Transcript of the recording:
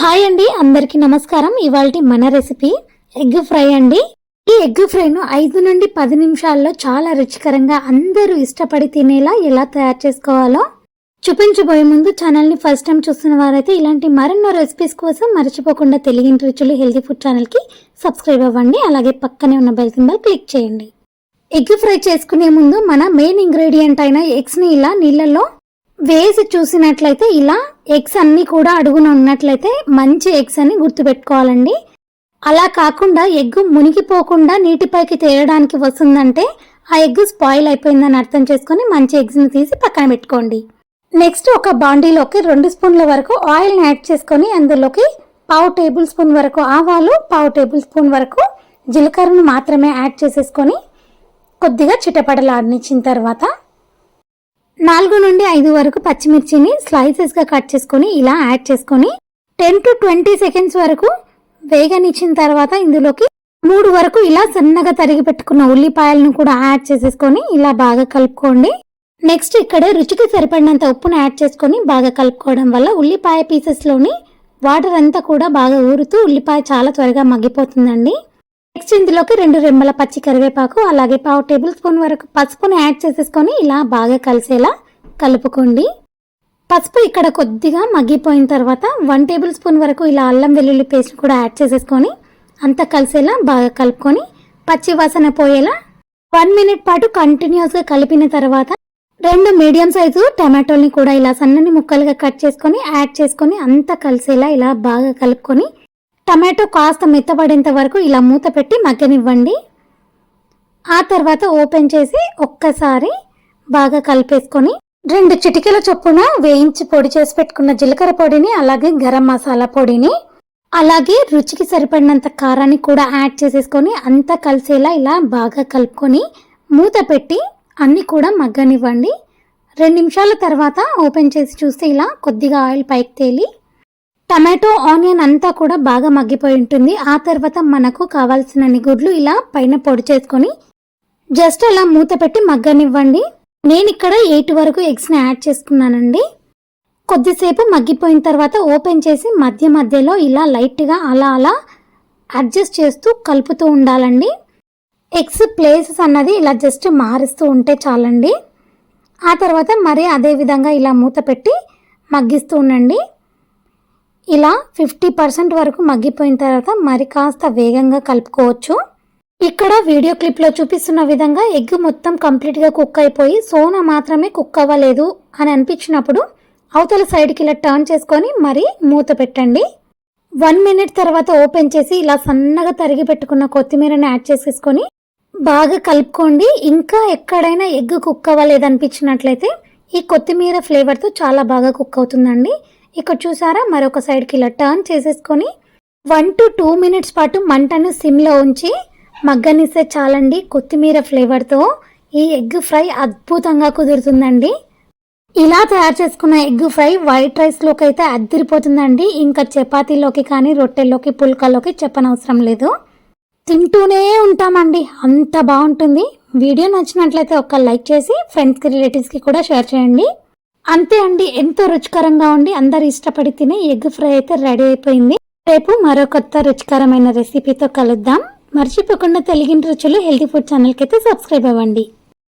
Hi అండి అందరికీ నమస్కారం. ఇవాళ మన రెసిపీ ఎగ్ ఫ్రై అండి. ఈ ఎగ్ ఫ్రైను ఐదు నుండి పది నిమిషాల్లో చాలా రుచికరంగా అందరూ ఇష్టపడి తినేలా ఎలా తయారు చేసుకోవాలో చూపించబోయే ముందు ఛానల్ని ఫస్ట్ టైం చూస్తున్న వారైతే ఇలాంటి మరెన్నో రెసిపీస్ కోసం మర్చిపోకుండా తెలియని రుచులు హెల్తీ ఫుడ్ ఛానల్కి సబ్స్క్రైబ్ అవ్వండి. అలాగే పక్కనే ఉన్న బెల్ సింబల్ క్లిక్ చేయండి. ఎగ్ ఫ్రై చేసుకునే ముందు మన మెయిన్ ఇంగ్రీడియంట్ అయిన ఎగ్స్ని ఇలా నీళ్ళల్లో వేసి చూసినట్లయితే ఇలా ఎగ్స్ అన్నీ కూడా అడుగున ఉన్నట్లయితే మంచి ఎగ్స్ అని గుర్తుపెట్టుకోవాలండి. అలా కాకుండా ఎగ్ మునిగిపోకుండా నీటిపైకి తేలడానికి వస్తుందంటే ఆ ఎగ్ స్పాయిల్ అయిపోయిందని అర్థం చేసుకొని మంచి ఎగ్స్ని తీసి పక్కన పెట్టుకోండి. నెక్స్ట్ ఒక బాండీలోకి రెండు స్పూన్ల వరకు ఆయిల్ని యాడ్ చేసుకొని అందులోకి పావు టేబుల్ స్పూన్ వరకు ఆవాలు పావు టేబుల్ స్పూన్ వరకు జీలకర్రను మాత్రమే యాడ్ చేసేసుకొని కొద్దిగా చిటపడలాడనిచ్చిన తర్వాత నాలుగు నుండి ఐదు వరకు పచ్చిమిర్చిని స్లైసెస్గా కట్ చేసుకొని ఇలా యాడ్ చేసుకొని టెన్ టు ట్వంటీ సెకండ్స్ వరకు వేగనిచ్చిన తర్వాత ఇందులోకి మూడు వరకు ఇలా సన్నగా తరిగి పెట్టుకున్న ఉల్లిపాయలను కూడా యాడ్ చేసేసుకొని ఇలా బాగా కలుపుకోండి. నెక్స్ట్ ఇక్కడ రుచికి సరిపడినంత ఉప్పును యాడ్ చేసుకొని బాగా కలుపుకోవడం వల్ల ఉల్లిపాయ పీసెస్లోని వాటర్ అంతా కూడా బాగా ఊరుతూ ఉల్లిపాయ చాలా త్వరగా మగ్గిపోతుందండి. నెక్స్ట్ ఇందులోకి రెండు రెమ్మల పచ్చి కరివేపాకు అలాగే పావు టేబుల్ స్పూన్ వరకు పసుపుని యాడ్ చేసేసుకొని ఇలా బాగా కలిసేలా కలుపుకోండి. పసుపు ఇక్కడ కొద్దిగా మగ్గిపోయిన తర్వాత వన్ టేబుల్ స్పూన్ వరకు ఇలా అల్లం వెల్లుల్లి పేస్ట్ కూడా యాడ్ చేసేసుకొని అంతా కలిసేలా బాగా కలుపుకొని పచ్చి వాసన పోయేలా వన్ మినిట్ పాటు కంటిన్యూస్గా కలిపిన తర్వాత రెండు మీడియం సైజు టమాటోల్ని కూడా ఇలా సన్నని ముక్కలుగా కట్ చేసుకొని యాడ్ చేసుకొని అంతా కలిసేలా ఇలా బాగా కలుపుకొని టమాటో కాస్త మెత్తబడేంత వరకు ఇలా మూత పెట్టి మగ్గనివ్వండి. ఆ తర్వాత ఓపెన్ చేసి ఒక్కసారి బాగా కలిపేసుకొని రెండు చిటికెల చొప్పున వేయించి పొడి చేసి పెట్టుకున్న జీలకర్ర పొడిని అలాగే గరం మసాలా పొడిని అలాగే రుచికి సరిపడినంత కారాన్ని కూడా యాడ్ చేసేసుకొని అంతా కలిసేలా ఇలా బాగా కలుపుకొని మూత పెట్టి అన్నీ కూడా మగ్గనివ్వండి. రెండు నిమిషాల తర్వాత ఓపెన్ చేసి చూస్తే ఇలా కొద్దిగా ఆయిల్ పైకి తేలి టమాటో ఆనియన్ అంతా కూడా బాగా మగ్గిపోయి ఉంటుంది. ఆ తర్వాత మనకు కావాల్సిన గుడ్లు ఇలా పైన పొడి చేసుకొని జస్ట్ అలా మూత పెట్టి మగ్గనివ్వండి. నేను ఇక్కడ ఎయిట్ వరకు ఎగ్స్ని యాడ్ చేసుకున్నానండి. కొద్దిసేపు మగ్గిపోయిన తర్వాత ఓపెన్ చేసి మధ్య మధ్యలో ఇలా లైట్గా అలా అలా అడ్జస్ట్ చేస్తూ కలుపుతూ ఉండాలండి. ఎగ్స్ ప్లేసెస్ అన్నది ఇలా జస్ట్ మారుస్తూ ఉంటే చాలండి. ఆ తర్వాత మరి అదే విధంగా ఇలా మూత పెట్టి మగ్గిస్తూ ఉండండి. ఇలా ఫిఫ్టీ పర్సెంట్ వరకు మగ్గిపోయిన తర్వాత మరి కాస్త వేగంగా కలుపుకోవచ్చు. ఇక్కడ వీడియో క్లిప్లో చూపిస్తున్న విధంగా ఎగ్ మొత్తం కంప్లీట్గా కుక్ అయిపోయి సోన మాత్రమే కుక్ అవ్వలేదు అని అనిపించినప్పుడు అవతల సైడ్కి ఇలా టర్న్ చేసుకొని మరి మూత పెట్టండి. వన్ మినిట్ తర్వాత ఓపెన్ చేసి ఇలా సన్నగా తరిగి పెట్టుకున్న కొత్తిమీరని యాడ్ చేసేసుకొని బాగా కలుపుకోండి. ఇంకా ఎక్కడైనా ఎగ్ కుక్ అవ్వలేదనిపించినట్లయితే ఈ కొత్తిమీర ఫ్లేవర్తో చాలా బాగా కుక్ అవుతుందండి. ఇక్కడ చూసారా? మరొక సైడ్కి ఇలా టర్న్ చేసేసుకొని వన్ టు టూ మినిట్స్ పాటు మంటను సిమ్లో ఉంచి మగ్గనిస్తే చాలండి. కొత్తిమీర ఫ్లేవర్తో ఈ ఎగ్ ఫ్రై అద్భుతంగా కుదురుతుందండి. ఇలా తయారు చేసుకున్న ఎగ్ ఫ్రై వైట్ రైస్లోకి అయితే అద్దరిపోతుందండి. ఇంకా చపాతీలోకి కానీ రొట్టెల్లోకి పుల్కలోకి చెప్పనవసరం లేదు. తింటూనే ఉంటామండి. అంత బాగుంటుంది. వీడియో నచ్చినట్లయితే ఒక లైక్ చేసి ఫ్రెండ్స్కి రిలేటివ్స్కి కూడా షేర్ చేయండి. అంతే అండి ఎంతో రుచికరంగా ఉండి అందరు ఇష్టపడి తినే ఎగ్ ఫ్రై అయితే రెడీ అయిపోయింది. రేపు మరో కొత్త రుచికరమైన రెసిపీతో కలుద్దాం. మర్చిపోకుండా తెలిగిన రుచులు హెల్తీ ఫుడ్ ఛానల్కి అయితే సబ్స్క్రైబ్ అవ్వండి.